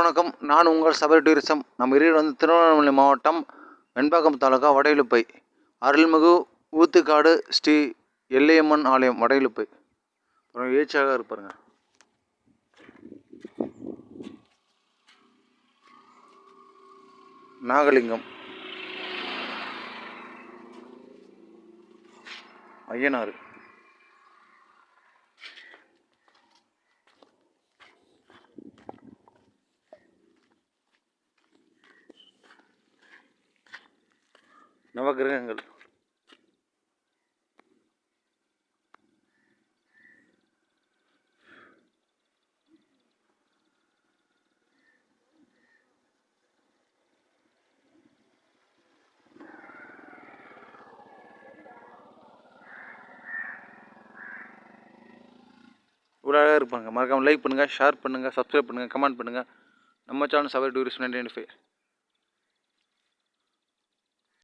வணக்கம். நான் உங்கள் சபரி டூரிசம். நம்ம இருக்கிற வந்து திருவண்ணாமலை மாவட்டம் வெண்பாக்கம் தாலுகா வடையிலுப்பை. அருள்மிகு ஊத்துக்காடு ஸ்ரீ எல்லையம்மன் ஆலயம் வடையிலுப்பை. அப்புறம் ஏச்சியாக இருப்பாருங்க நாகலிங்கம். ஐயனார் நவகிரகங்கள் இவ்வளோ அழகாக இருப்பாங்க. மறக்காமல் லைக் பண்ணுங்கள் ஷேர் பண்ணுங்கள் சப்ஸ்கிரைப் பண்ணுங்கள் கமெண்ட் பண்ணுங்கள் நம்ம சேனல் சவர் டூரிஸ்ட் நைன்டி ஃபைவ்